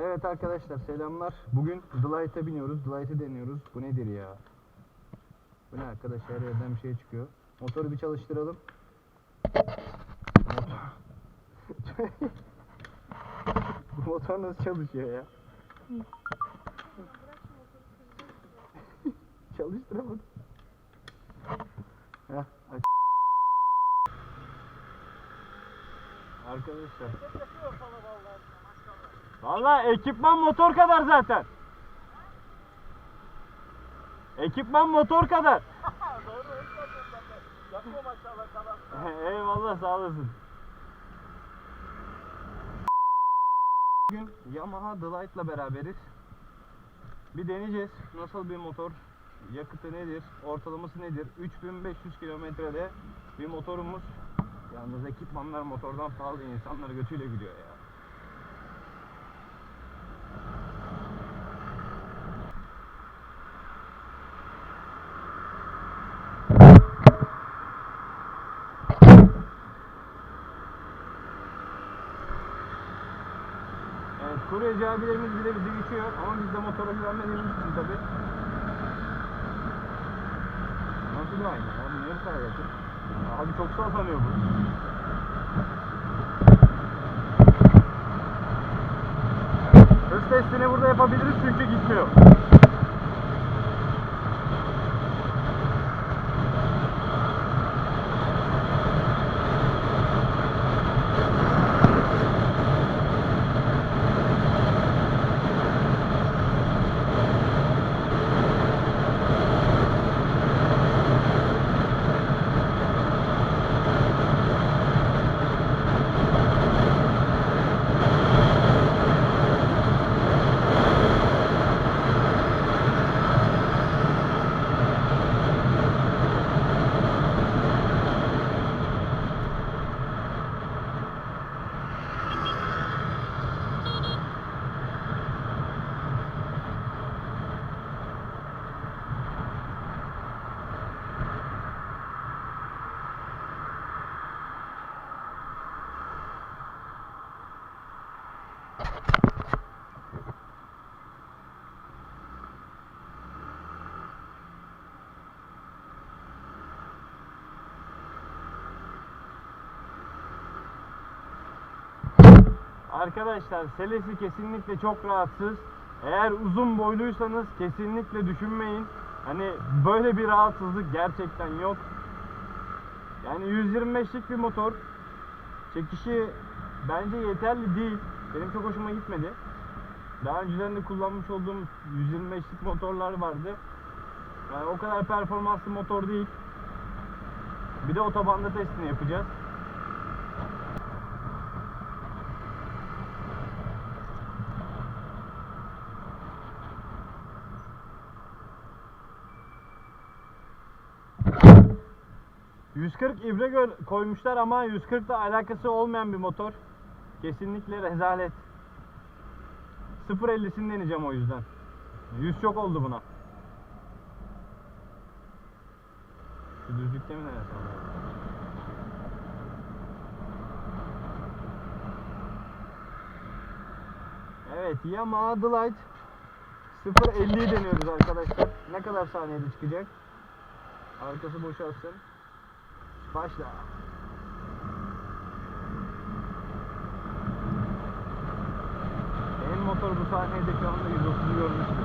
Evet arkadaşlar selamlar. Bugün Delight'e biniyoruz. Delight'e deniyoruz. Bu nedir ya? Bu ne arkadaş her yerden bir şey çıkıyor. Motoru bir çalıştıralım. Bu motor nasıl çalışıyor ya? Çalıştıramadım. Arkadaşlar Vallahi ekipman motor kadar zaten. Ekipman motor kadar. Eyvallah sağ olasın. Bugün Yamaha Delight'la beraberiz. Bir deneyeceğiz. Nasıl bir motor? Yakıtı nedir? Ortalaması nedir? 3500 kilometrede bir motorumuz. Yalnız ekipmanlar motordan pahalı. insanlar götüyle gidiyor ya. Kuryeci abilerimiz bile bizi geçiyor ama biz de motora güvenmediğimiz için tabi. Nasıl bir ayna ya? Bu niye bu kadar? Abi çok sallanıyor bu. Hız testini burada yapabiliriz çünkü gitmiyor. Arkadaşlar selesi kesinlikle çok rahatsız. Eğer uzun boyluysanız kesinlikle düşünmeyin. Hani böyle bir rahatsızlık gerçekten yok. Yani 125'lik bir motor. Çekişi bence yeterli değil. Benim çok hoşuma gitmedi. Daha öncelerinde kullanmış olduğum 125'lik motorlar vardı. Yani o kadar performanslı motor değil. Bir de otobanda testini yapacağız. ...140 ibre koymuşlar ama 140 da alakası olmayan bir motor. Kesinlikle rezalet. 0.50'sini deneyeceğim o yüzden. 100 çok oldu buna. Şu düzlükte mi ya? Evet Yamaha Delight 0.50'yi deniyoruz arkadaşlar. Ne kadar saniyede çıkacak? Arkası boşalsın. Başla. Benim motor bu saniyede şu anda 130'u görmüştür.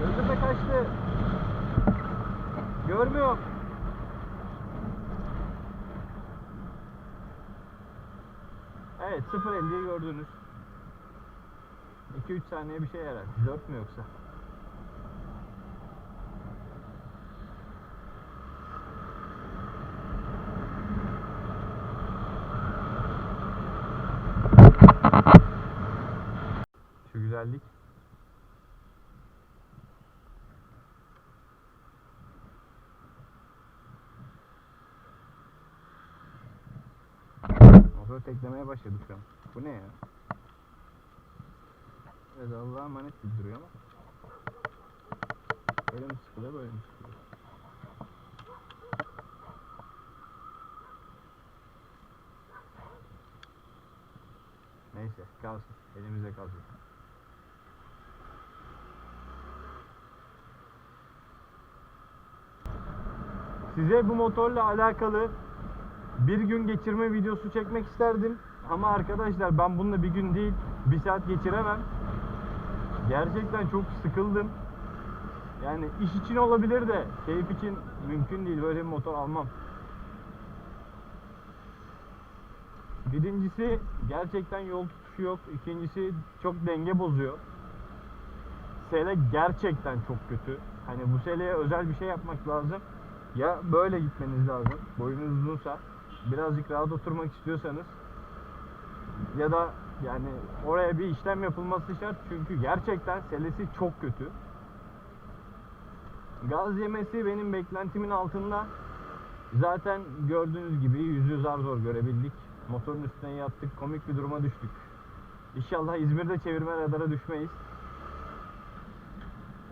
Gözüme kaçtı. Görmüyorum. Evet 0.50'yi gördünüz. 2-3 saniye bir şey herhalde. 4 mü yoksa? Şu güzellik. Motor teklemeye başladı şu an. Bu ne ya? Evet Allah'a emanet gibi duruyor ama. Böyle mi sıkılıyor böyle mi sıkılıyor? Neyse. Kalsın. Elimizde kalsın. Size bu motorla alakalı bir gün geçirme videosu çekmek isterdim. Ama arkadaşlar ben bununla bir gün değil bir saat geçiremem. Gerçekten çok sıkıldım. Yani iş için olabilir de keyif için mümkün değil. Böyle bir motor almam. Birincisi gerçekten yol tutuşu yok. İkincisi çok denge bozuyor. Sele gerçekten çok kötü. Hani bu seleye özel bir şey yapmak lazım. Ya böyle gitmeniz lazım. Boyunuz uzunsa. Birazcık rahat oturmak istiyorsanız. Ya da yani oraya bir işlem yapılması şart. Çünkü gerçekten selesi çok kötü. Gaz yemesi benim beklentimin altında. Zaten gördüğünüz gibi yüzü zar zor görebildik. Motorun üstüne yattık. Komik bir duruma düştük. İnşallah İzmir'de çevirme radara düşmeyiz.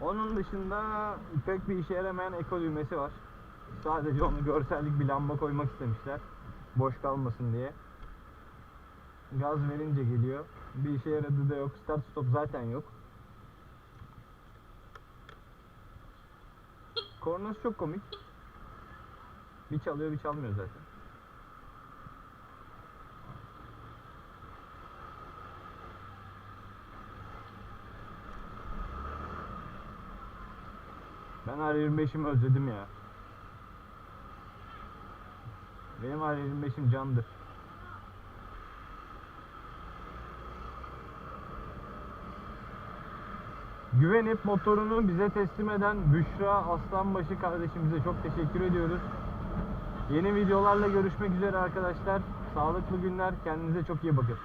Onun dışında pek bir işe yaramayan eko düğmesi var. Sadece onu görsellik bir lamba koymak istemişler. Boş kalmasın diye. Gaz verince geliyor. Bir işe yaradığı da yok. Start stop zaten yok. Kornası çok komik. Bir çalıyor bir çalmıyor zaten. Ben R25'imi özledim ya. Benim R25'im candır. Güvenip motorunu bize teslim eden Büşra Aslanbaşı kardeşimize çok teşekkür ediyoruz. Yeni videolarla görüşmek üzere arkadaşlar. Sağlıklı günler. Kendinize çok iyi bakın.